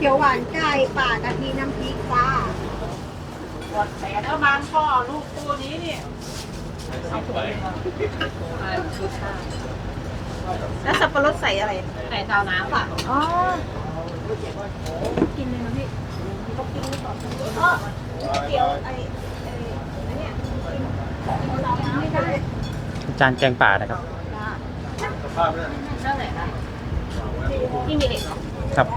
เขียวหวานไก่ป่ากะทิน้ำพริกจ้าปวดแขนแล้วมันพ่อลูกตัวนี้นี่แล้วสับปะรดใส่อะไรใส่เตาน้ำค่ะอ๋อ กินเลยนะพี่ก็กินก่อนอ๋อเดี๋ยวไอ้ไอ้ไอ้เนี่ยไม่ได้จานแกงป่านะครับเท่าไหร่คะที่มีเด็กเหรอครับ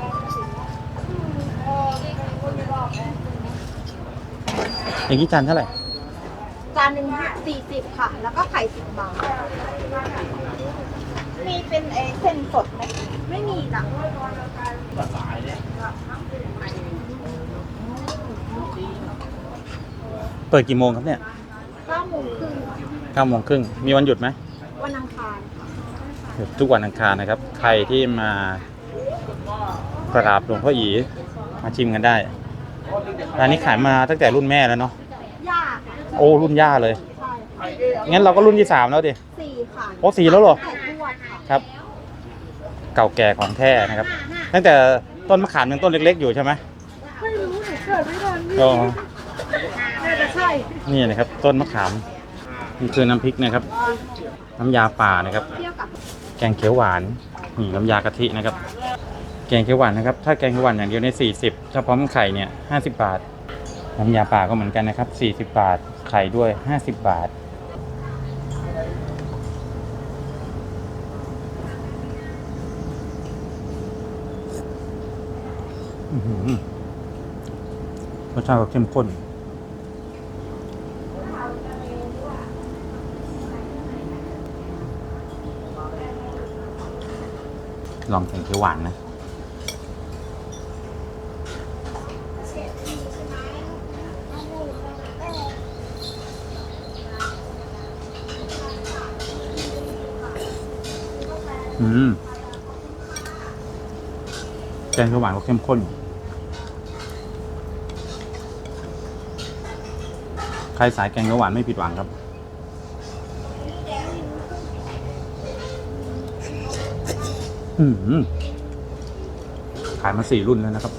อย่างนี้จานเท่าไหร่จานหนึ่งสี่สิบค่ะ แล้วก็ไข่สิบบาท มีเป็นไอ้เส้นสดไหมไม่มีจ้ะเปิดกี่โมงครับเนี่ยเก้าโมงครึ่งเก้าโมงครึ่งมีวันหยุดไหมวันอังคารค่ะหยุดทุกวันอังคารนะครับ ใครที่มากราบหลวงพ่ออีมาชิมกันได้ร้านนี้ขายมาตั้งแต่รุ่นแม่แล้วเนาะย่า โอ้รุ่นย่าเลย ใช่ค่ะงั้นเราก็รุ่นที่สามแล้วดิ สี่ค่ะโอ้สี่แล้วเหรอแต่ทวดค่ะครับ เก่าแก่ของแท้นะครับ ตั้งแต่ต้นมะขามยังต้นเล็ก ๆ อยู่ใช่ไหมไม่รู้หนูเกิดไม่ทันอ๋อน่าจะใช่นี่นะครับ ต้นมะขามนี่คือน้ำพริกนะครับ น้ำยาป่านะครับ เที่ยวกับแกงเขียวหวานนี่น้ำยากะทินะครับ แกงเขียวหวานนะครับ ถ้าแกงเขียวหวานอย่างเดียวในย40ถ้าพร้อมไข่เนี่ย50 บาท น้ำยาป่าก็เหมือนกันนะครับ 40 บาท ไข่ด้วย 50 บาทอื้อหือรสชาติก็เข้มข้น ลองแกงเขียวหวานนะ อืมแกงเขียวหวานก็เข้มข้น ใครสายแกงเขียวหวานไม่ผิดหวังครับ อืมขายมาสี่รุ่นแล้วนะครับ